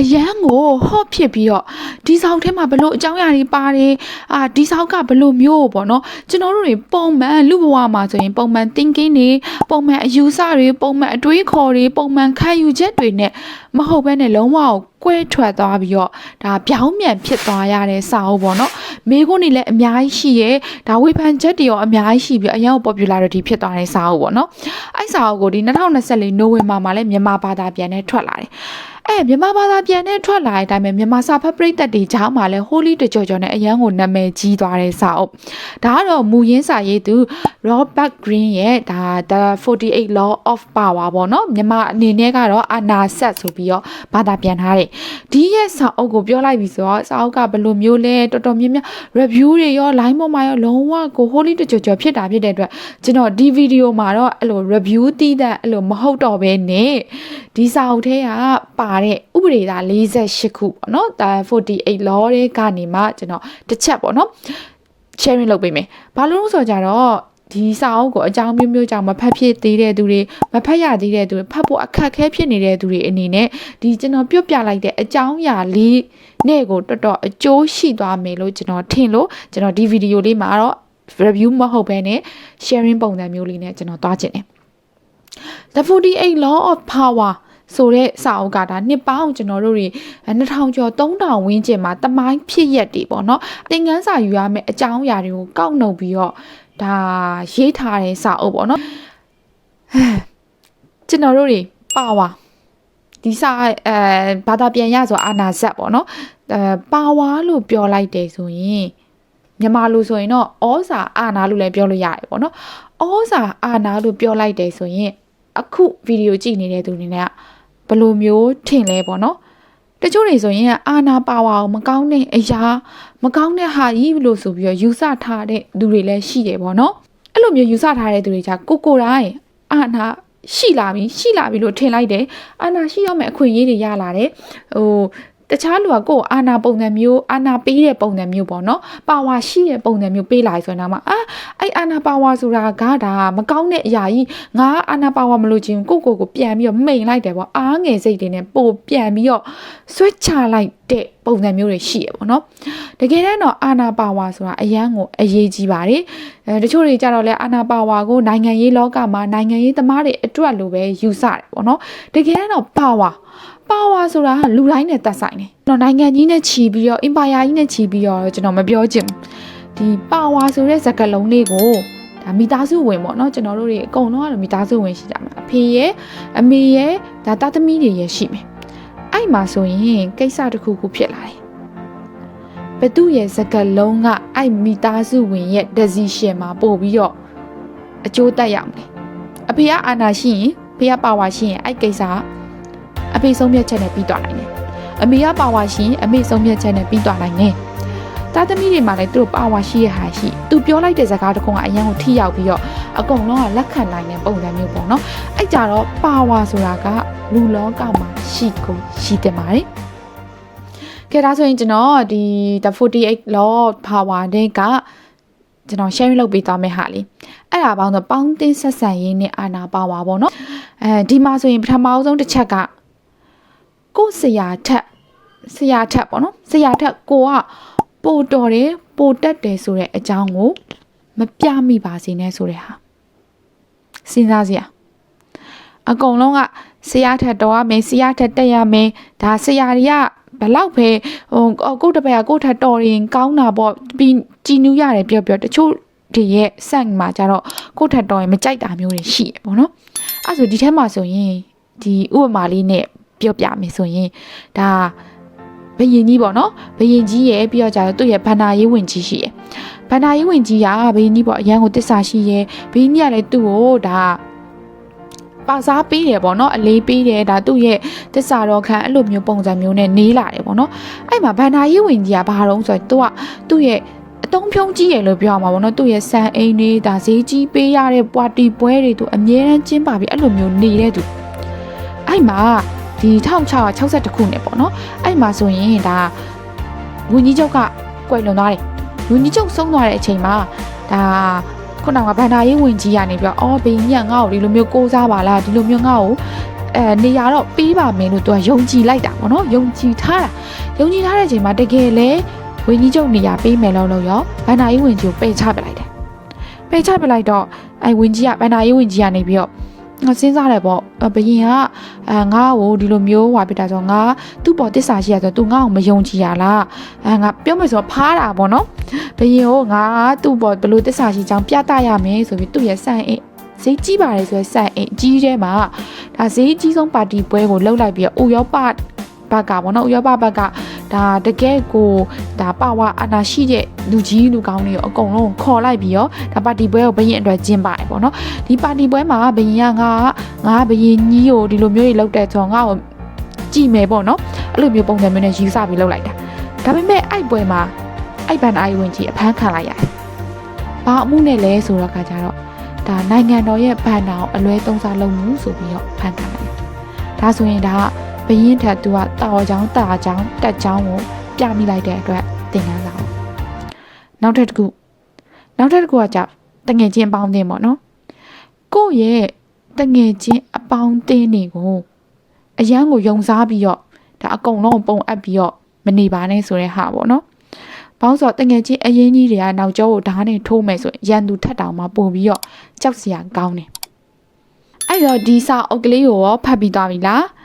အရန်ကိုဟော့ဖြစ်ပြီးတော့ဒီဆောင်ထဲမှာဘလို့အကြောင်းအရာတွေပါတယ်အာဒီဆောင်ကဘလို့မျိုးပေါ့နော်ကျွန်တော်တို့တွေပုံမှန်လူဘဝမှာဆိုရင်ပုံမှန် thinking တွေပုံမှန်အယူဆတွေပုံမှန်အတွေးခေါ်တွေပုံမှန်ခံယူချက်တွေနဲ့မဟုတ်ဘဲနဲ့လုံးဝကိုကွဲထွက်သွားပြီးတော့ဒါပြောင်းပြန်ဖြစ်သွားရတဲ့စာအုပ်ပေါ့နော်မိကုန်းနေလည်းအများကြီးရှိရဲဒါဝေဖန်ချက်တွေရောအများကြီးရှိပြီးအရင် popularity ဖြစ်သွားတဲ့စာအုပ်ပေါ့နော်အဲ့စာအုပ်ကိုဒီ2024နိုဝင်ဘာမှာလည်းမြန်မာဘာသာပြန်နဲ့ထွက်လာတယ် အဲမြန်မာဘာသာပြန်နဲ့ထွက်လာတဲ့အတိုင်းပဲမြန်မာစာဖတ်ပရိသတ်တွေကြားမှာလည်း holy တကြော်ကြော်နဲ့အရန်ကိုနာမည်ကြီးသွားတဲ့စာအုပ်ဒါကတော့မူရင်းစာရေးသူ Robert Greene ရဲ့ဒါ The 48 Law of Power ပေါ့နော်မြန်မာအနေနဲ့ကတော့အာနာဆက်ဆိုပြီးတော့ဘာသာပြန်ထားတယ်ဒီရဲ့စာအုပ်ကိုပြောလိုက်ပြီဆိုတော့စာအုပ်ကဘယ်လိုမျိုးလဲတော်တော်များများ review တွေရော line ပေါ်မှာရောလုံးဝကို holy တကြော်ကြော်ဖြစ်တာဖြစ်တဲ့အတွက်ကျွန်တော်ဒီဗီဒီယိုမှာတော့အဲ့လို review တီးတဲ့အဲ့လိုမဟုတ်တော့ဘဲနဲ့ဒီစာအုပ်ထဲကပါတဲ့ဥပဒေသား48ခုပေါ့နော်ဒါ48 law တွေကနေမှကျွန်တော်တစ်ချက်ပေါ့နော် sharing လုပ်ပေးမယ်ဘာလို့လဲဆိုကြတော့ဒီစာအုပ်ကိုအကြောင်းမျိုးမျိုးကြောင့်မဖတ်ဖြစ်သေးတဲ့သူတွေမဖတ်ရသေးတဲ့သူတွေဖတ်ဖို့အခက်အခဲဖြစ်နေတဲ့သူတွေအနေနဲ့ဒီကျွန်တော်ပြုတ်ပြလိုက်တဲ့အကြောင်းအရာလေးနဲ့ကိုတော်တော်အကျိုးရှိသွားမယ်လို့ကျွန်တော်ထင်လို့ကျွန်တော်ဒီဗီဒီယိုလေးမှာတော့ review မဟုတ်ဘဲနဲ့ sharing ပုံစံမျိုးလေးနဲ့ကျွန်တော်သွားချင်တယ် The 48 Law of Power ဆိုတဲ့စာအုပ်ကဒါနှစ်ပေါင်းကျွန်တော်တို့တွေ2000ကျော်3000ဝန်းကျင်မှာတမိုင်းဖြစ်ရက်တွေပေါ့နော်သင်ခန်းစာယူရမယ့်အကြောင်းအရာတွေကိုကောက်နှုတ်ပြီးတော့ဒါရေးထားတဲ့စာအုပ်ပေါ့နော်ကျွန်တော်တို့တွေပါဝါဒီစာအဲဘာသာပြန်ရဆိုအာနာဇက်ပေါ့နော်အဲပါဝါလို့ပြောလိုက်တယ်ဆိုရင်မြန်မာလိုဆိုရင်တော့ဩဇာအာနာလို့လည်းပြောလို့ရတယ်ပေါ့နော်ဩဇာအာနာလို့ပြောလိုက်တယ်ဆိုရင်အခုဗီဒီယိုကြည့်နေတဲ့သူတွေနဲ့ ဘယ်လိုမျိုးထင်လဲပေါ့နော်တချို့တွေဆိုရင်အာနာပါဝါကိုမကောင်းတဲ့အရာမကောင်းတဲ့ဟာကြီးလို့ဆိုပြီးတော့ယူဆထားတဲ့သူတွေလည်းရှိတယ်ပေါ့နော်အဲ့လိုမျိုးယူဆထားတဲ့သူတွေじゃကိုကိုတိုင်းအာနာရှိလာပြီရှိလာပြီလို့ထင်လိုက်တယ်အာနာရှိရမယ့်အခွင့်အရေးတွေရလာတယ်ဟို တခြားလူကကိုယ်အာနာပုံစံမျိုးအာနာပေးတဲ့ပုံစံမျိုးပေါ့နော်ပါဝါရှိတဲ့ပုံစံမျိုးပေးလာဆိုတော့မှအာအဲ့အာနာပါဝါဆိုတာကဒါမကောင်းတဲ့အရာကြီးငါအာနာပါဝါမလို့ချင်းကိုကိုကိုပြန်ပြီးတော့မိန်လိုက်တယ်ပေါ့အားငယ်စိတ်တွေနဲ့ပို့ပြန်ပြီးတော့ဆွဲချလိုက်တဲ့ပုံစံမျိုးတွေရှိရပေါ့နော်တကယ်တမ်းတော့အာနာပါဝါဆိုတာအရန်ကိုအရေးကြီးပါတယ်အဲတချို့တွေကြတော့လဲအာနာပါဝါကိုနိုင်ငံရေးလောကမှာနိုင်ငံရေးသမားတွေအတွက်လိုပဲယူဆတယ်ပေါ့နော်တကယ်တမ်းတော့ပါဝါ ပါဝါဆိုတာကလူတိုင်းနဲ့သက်ဆိုင်တယ်။တော့နိုင်ငံကြီးနဲ့ချီပြီးတော့ empire ကြီးနဲ့ချီပြီးတော့ကျွန်တော်မပြောချင်ဘူး။ဒီပါဝါဆိုတဲ့စကားလုံးလေးကိုဒါမိသားစုဝင်ပေါ့နော်ကျွန်တော်တို့တွေအကုန်လုံးကတော့မိသားစုဝင်ရှိကြမှာအဖေရဲ့အမေရဲ့ဒါတာသမီတွေရဲ့ရှိမယ်။အဲ့မှာဆိုရင်ကိစ္စတစ်ခုခုဖြစ်လာတယ်။ဘသူရဲ့စကားလုံးကအဲ့မိသားစုဝင်ရဲ့ decision မှာပို့ပြီးတော့အကျိုးတက်ရမယ်။အဖေကအာနာရှိရင်ဖေကပါဝါရှိရင်အဲ့ကိစ္စက အဖေဆုံးဖြတ်ချက်နဲ့ပြီးသွားနိုင်တယ်။အမေကပါဝါရှိရင်အမေဆုံးဖြတ်ချက်နဲ့ပြီးသွားနိုင်တယ်။သားသမီးတွေမှာလည်းသူတို့ပါဝါရှိရဟာရှိသူပြောလိုက်တဲ့စကားတခုကအရန်ကိုထိရောက်ပြီးတော့အကုန်လုံးကလက်ခံနိုင်တဲ့ပုံစံမျိုးပေါ့နော်။အဲ့ကြတော့ပါဝါဆိုတာကလူလောကမှာရှိကိုရှိတယ်ပါတယ်။ကဲဒါဆိုရင်ကျွန်တော်ဒီ the 48 law of power တဲ့ကကျွန်တော် share လုပ်ပေးသွားမယ့်ဟာလေးအဲ့ဒါပေါင်းတော့ပေါင်းတင်ဆက်ဆံရေးနဲ့အာနာပါဝါပေါ့နော်အဲဒီမှာဆိုရင်ပထမအဆုံးတစ်ချက်က ကိုယ်ဆရာထက်ဆရာထက်ပေါ့နော်ဆရာထက်ကိုကပိုတော်တယ်ပိုတက်တယ်ဆိုတဲ့အကြောင်းကိုမပြမိပါစေနဲ့ဆိုတဲ့ဟာစဉ်းစားစရာအကုန်လုံးကဆရာထက်တော်ရမယ်ဆရာထက်တက်ရမယ်ဒါဆရာတွေကဘလောက်ပဲဟိုကိုယ့်တပည့်ကကိုယ့်ထက်တော်ရင်ကောင်းတာပေါ့ပြီးကြည်နူးရတယ်ပြောပြောတချို့တွေရဲ့ဆန့်မှာကြတော့ကိုယ့်ထက်တော်ရင်မကြိုက်တာမျိုးတွေရှိရပေါ့နော်အဲ့ဆိုဒီထဲမှာဆိုရင်ဒီဥပမာလေးနဲ့ ပြောပြမယ်ဆိုရင်ဒါဘယင်ကြီးပေါ့နော်ဘယင်ကြီးရဲ့ပြီးတော့ကြတော့သူ့ရဲ့ဗန္နာရေးဝင်ကြီးရှိရယ်ဗန္နာရေးဝင်ကြီးကဘယင်ကြီးပေါ့အရန်ကိုတစ္ဆာရှိရယ်ဘယင်ကြီးကလည်းသူ့ကိုဒါပါစားပေးတယ်ပေါ့နော်အလေးပေးတယ်ဒါသူ့ရဲ့တစ္ဆာတော်ခံအဲ့လိုမျိုးပုံစံမျိုးနဲ့နေလာတယ်ပေါ့နော်အဲ့မှာဗန္နာရေးဝင်ကြီးကဘာတော့ဆိုတော့သူကသူ့ရဲ့အတုံးဖြုံးကြီးရလို့ပြောရမှာပေါ့နော်သူ့ရဲ့ဆန်အိမ်တွေဒါဈေးကြီးပေးရတဲ့ပွာတီပွဲတွေသူအမြဲတမ်းကျင်းပါပြီးအဲ့လိုမျိုးနေတဲ့သူအဲ့မှာ ဒီ1662ခုနှစ်ပေါ့နော်အဲ့မှာဆိုရင်ဒါဝင်းကြီးချုပ်ကကွယ်လွန်သွားတယ်ဝင်းကြီးချုပ်ဆုံးသွားတဲ့အချိန်မှာဒါခုနကဗန္ဒာရေးဝင်ကြီးကနေပြောအော်ဘင်းကြီးကငါ့ကိုဒီလိုမျိုးကိုးစားပါလားဒီလိုမျိုးငါ့ကိုအဲနေရာတော့ပေးပါမယ်လို့သူကယုံကြည်လိုက်တာပေါ့နော်ယုံကြည်ထားတာယုံကြည်ထားတဲ့အချိန်မှာတကယ်လဲဝင်းကြီးချုပ်နေရာပေးမယ်လို့လို့ရောဘန္နာရေးဝင်ကြီးကိုပယ်ချပလိုက်တယ်ပယ်ချပလိုက်တော့အဲဝင်ကြီးကဘန္နာရေးဝင်ကြီးကနေပြီးတော့ငါ စဉ်းစားတယ်ပေါ့ဘယင်ကအဲငါ့ကိုဒီလိုမျိုးဟွာပြတာဆိုငါသူ့ပေါ်တစ္ဆာရှိရဆိုသူငါ့ကိုမယုံကြည်ရလားအဲငါပြောမယ်ဆိုဖားတာပေါ့နော်ဘယင်ကိုငါသူ့ပေါ်ဘလို့တစ္ဆာရှိချောင်းပြသရမယ်ဆိုပြီးသူ့ရဲ့စံအိတ်ဈေးကြီးပါတယ်ဆိုရယ်စံအိတ်ကြီးထဲမှာဒါဈေးကြီးဆုံးပါတီပွဲကိုလှုပ်လိုက်ပြီးတော့ဥရောပဘက်ကပေါ့နော်ဥရောပဘက်က ဒါတကယ်ကိုဒါပါဝါအာနာရှိတဲ့လူကြီးလူကောင်းတွေရောအကုန်လုံးခေါ်လိုက်ပြီးတော့ဒါပါတီပွဲကိုဘရင်အတွက်ကျင်းပါတယ်ပေါ့နော်ဒီပါတီပွဲမှာဘရင်ကငါငါဘရင်ကြီးကိုဒီလိုမျိုးတွေလုပ်တဲ့ဆိုတော့ငါ့ကိုကြည်မယ်ပေါ့နော်အဲ့လိုမျိုးပုံစံမျိုးနဲ့ယူဆပြီးလုပ်လိုက်တာဒါပေမဲ့အဲ့ပွဲမှာအဲ့ဘန်အိုင်ဝင်ကြီးအဖမ်းခံလိုက်ရတယ်ဘာအမှုနဲ့လဲဆိုတော့ခါကြတော့ဒါနိုင်ငံတော်ရဲ့ဘန်နာကိုအလွဲသုံးစားလုပ်မှုဆိုပြီးတော့ဖမ်းခံလိုက်တယ်ဒါဆိုရင်ဒါက ဘရင်ထက်သူကတာဝချောင်းတာချောင်းတက်ချောင်းကိုပြမိလိုက်တဲ့အတွက်တင်ကန်းစာနောက်ထပ်တစ်ခုနောက်ထပ်တစ်ခုကကြောင့်တငယ်ချင်းအပေါင်းအသင်းပေါ့နော်ကိုယ့်ရဲ့တငယ်ချင်းအပေါင်းအသင်းတွေကိုအရန်ကိုယုံစားပြီးတော့ဒါအကုန်လုံးပုံအပ်ပြီးတော့မနေပါနဲ့ဆိုတဲ့ဟာပေါ့နော်။ဘောင်းဆိုတငယ်ချင်းအရင်ကြီးတွေကနောက်ကျောကိုဓာတ်နဲ့ထိုးမယ်ဆိုရင်ရန်သူထက်တောင်မှပို့ပြီးတော့ကြောက်စရာကောင်းတယ်။အဲ့တော့ဒီစာအုပ်ကလေးကိုရောဖတ်ပြီးသွားပြီလား။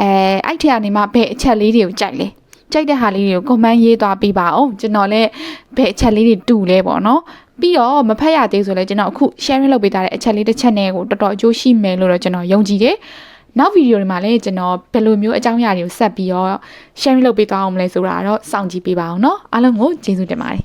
အဲအဲ့ထက်ကနေမှဘယ်အချက်လေးတွေကိုကြိုက်လဲ။ကြိုက်တဲ့ဟာလေးတွေကို comment ရေးသွားပေးပါအောင်ကျွန်တော်လည်းဘယ်အချက်လေးတွေတူလဲပေါ့နော်။ပြီးတော့မဖတ်ရသေးဆိုလဲကျွန်တော်အခု sharing လုပ်ပေးထားတဲ့အချက်လေးတစ်ချက်နဲ့ကိုတော်တော်အကျိုးရှိမယ်လို့တော့ကျွန်တော်ယုံကြည်တယ်။နောက်ဗီဒီယိုတွေမှာလည်းကျွန်တော်ဘယ်လိုမျိုးအကြောင်းအရာတွေကိုဆက်ပြီးတော့ sharing လုပ်ပေးသွားအောင်မလဲဆိုတာတော့စောင့်ကြည့်ပေးပါအောင်เนาะအားလုံးကိုကျေးဇူးတင်ပါတယ်